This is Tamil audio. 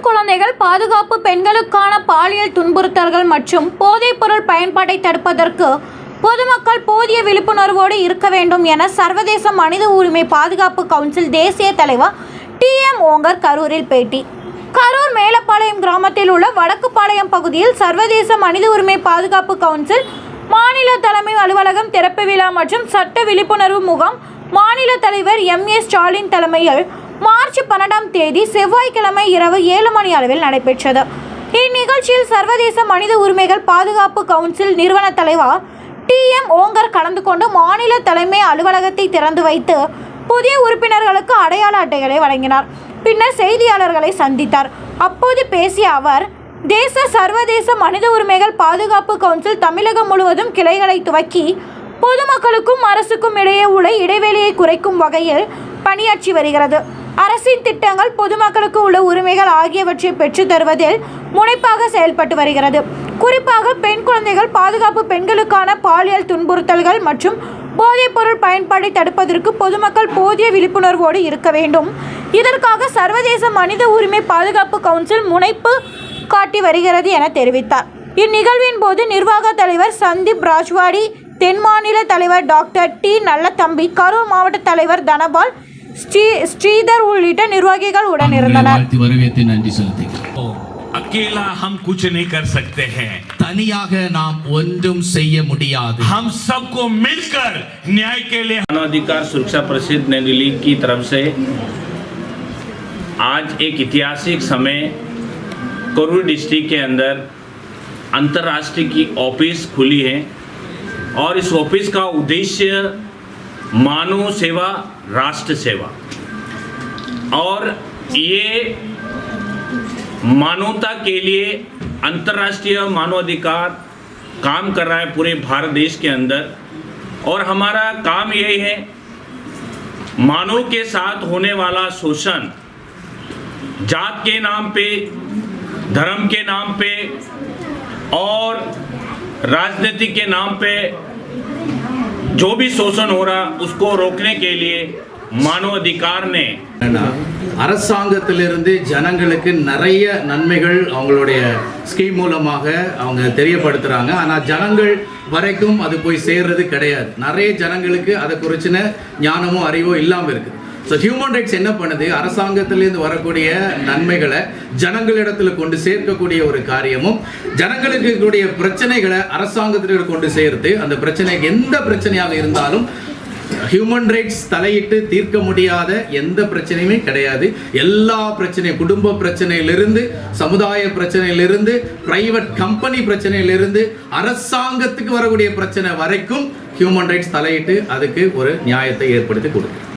குழந்தைகள் பாதுகாப்பு பெண்களுக்கான பாலியல் துன்புறுத்தல்கள் மற்றும் போதைப்பொருள் பயன்பாட்டை தடுப்பதற்கு பொதுமக்கள் போதிய விழிப்புணர்வோடு இருக்க வேண்டும் என சர்வதேச மனித உரிமை பாதுகாப்பு கவுன்சில் தேசிய தலைவர் டி எம் ஓங்கர் கரூரில் பேட்டி. கரூர் மேலப்பாளையம் கிராமத்தில் உள்ள வடக்குப்பாளையம் பகுதியில் சர்வதேச மனித உரிமை பாதுகாப்பு கவுன்சில் மாநில தலைமை அலுவலகம் திறப்பு விழா மற்றும் சட்ட விழிப்புணர்வு முகாம் மாநில தலைவர் எம் ஏ ஸ்டாலின் தலைமையில் மார்ச் பன்னெண்டாம் தேதி செவ்வாய்க்கிழமை இரவு ஏழு மணி அளவில் நடைபெற்றது. இந்நிகழ்ச்சியில் சர்வதேச மனித உரிமைகள் பாதுகாப்பு கவுன்சில் நிறுவன தலைவர் டி எம் ஓங்கர் கலந்து கொண்டு மாநில தலைமை அலுவலகத்தை திறந்து வைத்து புதிய உறுப்பினர்களுக்கு அடையாள அட்டைகளை வழங்கினார். பின்னர் செய்தியாளர்களை சந்தித்தார். அப்போது பேசிய அவர் தேச சர்வதேச மனித உரிமைகள் பாதுகாப்பு கவுன்சில் தமிழகம் முழுவதும் கிளைகளை துவக்கி பொதுமக்களுக்கும் அரசுக்கும் இடையே உள்ள இடைவெளியை குறைக்கும் வகையில் பணியாற்றி வருகிறது. அரசின் திட்டங்கள் பொதுமக்களுக்கு உள்ள உரிமைகள் ஆகியவற்றை பெற்று தருவதில் முனைப்பாக செயல்பட்டு வருகிறது. குறிப்பாக பெண் குழந்தைகள் பாதுகாப்பு பெண்களுக்கான பாலியல் துன்புறுத்தல்கள் மற்றும் போதைப்பொருள் பயன்பாட்டை தடுப்பதற்கு பொதுமக்கள் போதிய விழிப்புணர்வோடு இருக்க வேண்டும். இதற்காக சர்வதேச மனித உரிமை பாதுகாப்பு கவுன்சில் முனைப்பு காட்டி வருகிறது என தெரிவித்தார். இந்நிகழ்வின் போது நிர்வாக தலைவர் சந்தீப் ராஜ்வாடி தென் மாநில தலைவர் டாக்டர் டி. நல்லத்தம்பி கரூர் மாவட்ட தலைவர் தனபால் ஸ்ரீ ஸ்ரீதர் உள்ளிட்ட நிர்வாகிகள் உடன் உங்களை இருந்தனர் வாழ்த்தி வரவேற்று நன்றி செலுத்துகிறேன் अकेला हम कुछ नहीं कर सकते हैं தனியாக நாம் ஒன்றும் செய்ய முடியாது हम सबको मिलकर न्याय के लिए मानवाधिकार सुरक्षा परिषद नई दिल्ली की तरफ से आज एक ऐतिहासिक समय करूर डिस्ट्रिक्ट के अंदर अंतर्राष्ट्रीय की ऑफिस खुली है और इस ऑफिस का उद्देश्य मानव सेवा, राष्ट्र सेवा। और ये मानवता के लिए अंतर्राष्ट्रीय मानवाधिकार काम कर रहा है पूरे भारत देश के अंदर। और हमारा काम यही है, मानव के साथ होने वाला शोषण, जात के नाम पे, धर्म के नाम पे और राजनीति के नाम पे जो भी शोषण हो रहा उसको रोकने के लिए मानव अधिकार ने ஏன்னா, அரசாங்கத்திலிருந்து ஜனங்களுக்கு நிறைய நன்மைகள் அவங்களுடைய ஸ்கீம் மூலமாக அவங்க தெரியப்படுத்துறாங்க ஆனால் ஜனங்கள் வரைக்கும் அது போய் சேர்றது கிடையாது நிறைய ஜனங்களுக்கு அதை குறிச்சின ஞானமோ அறிவோ இல்லாமல் இருக்குது ஸோ ஹியூமன் ரைட்ஸ் என்ன பண்ணுது? அரசாங்கத்திலேருந்து வரக்கூடிய நன்மைகளை ஜனங்களிடத்தில் கொண்டு சேர்க்கக்கூடிய ஒரு காரியமும் ஜனங்களுக்கு இருக்கக்கூடிய பிரச்சனைகளை அரசாங்கத்திற்கு கொண்டு சேர்த்து அந்த பிரச்சனைக்கு எந்த பிரச்சனையாக இருந்தாலும் ஹியூமன் ரைட்ஸ் தலையிட்டு தீர்க்க முடியாத எந்த பிரச்சனையுமே கிடையாது. எல்லா பிரச்சனையும் குடும்ப பிரச்சனையிலிருந்து சமுதாய பிரச்சனையிலிருந்து பிரைவேட் கம்பெனி பிரச்சனையிலிருந்து அரசாங்கத்துக்கு வரக்கூடிய பிரச்சனை வரைக்கும் ஹியூமன் ரைட்ஸ் தலையிட்டு அதுக்கு ஒரு நியாயத்தை ஏற்படுத்தி கொடுக்கும்.